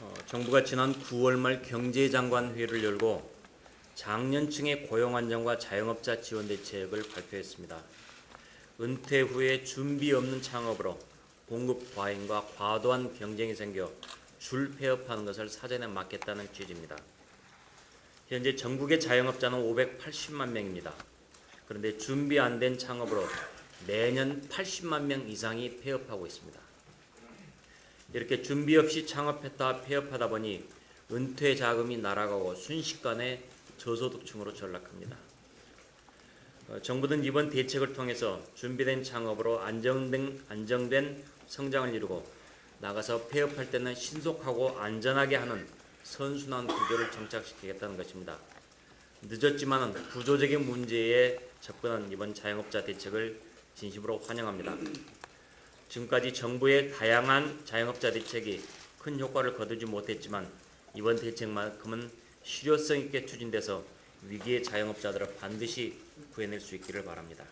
어, 정부가 지난 9월 말 경제장관 회의를 열고 장년층의 고용 안정과 자영업자 지원 대책을 발표했습니다. 은퇴 후에 준비 없는 창업으로 공급 과잉과 과도한 경쟁이 생겨 줄 폐업하는 것을 사전에 막겠다는 취지입니다. 현재 전국의 자영업자는 580만 명입니다. 그런데 준비 안 된 창업으로 매년 80만 명 이상이 폐업하고 있습니다. 이렇게 준비 없이 창업했다 폐업하다 보니 은퇴 자금이 날아가고 순식간에 저소득층으로 전락합니다. 어, 정부는 이번 대책을 통해서 준비된 창업으로 안정된, 안정된 성장을 이루고 나가서 폐업할 때는 신속하고 안전하게 하는 선순환 구조를 정착시키겠다는 것입니다. 늦었지만 구조적인 문제에 접근한 이번 자영업자 대책을 진심으로 환영합니다. 지금까지 정부의 다양한 자영업자 대책이 큰 효과를 거두지 못했지만 이번 대책만큼은 실효성 있게 추진돼서 위기의 자영업자들을 반드시 구해낼 수 있기를 바랍니다.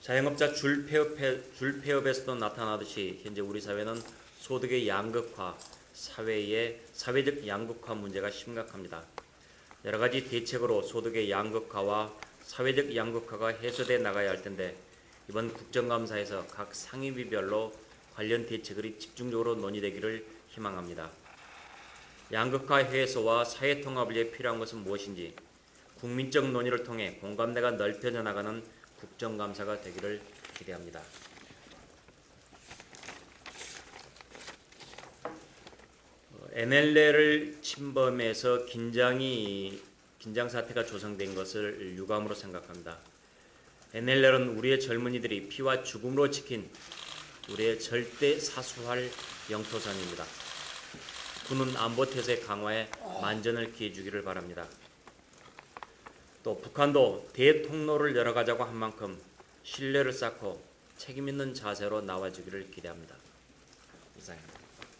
자영업자 줄 폐업해 줄 폐업에서도 나타나듯이 현재 우리 사회는 소득의 양극화, 사회의 사회적 양극화 문제가 심각합니다. 여러 가지 대책으로 소득의 양극화와 사회적 양극화가 해소돼 나가야 할 텐데 이번 국정감사에서 각 상임위별로 관련 대책들이 집중적으로 논의되기를 희망합니다. 양극화 해소와 사회 통합을 위해 필요한 것은 무엇인지 국민적 논의를 통해 공감대가 넓혀져 나가는 국정감사가 되기를 기대합니다. NLL을 침범해서 긴장이 긴장 사태가 조성된 것을 유감으로 생각합니다. NLL은 우리의 젊은이들이 피와 죽음으로 지킨 우리의 절대 사수할 영토선입니다. 군은 안보 태세 강화에 만전을 기해 주기를 바랍니다. 또 북한도 대통로를 열어가자고 한 만큼 신뢰를 쌓고 책임 있는 자세로 나와주기를 기대합니다. 이상입니다.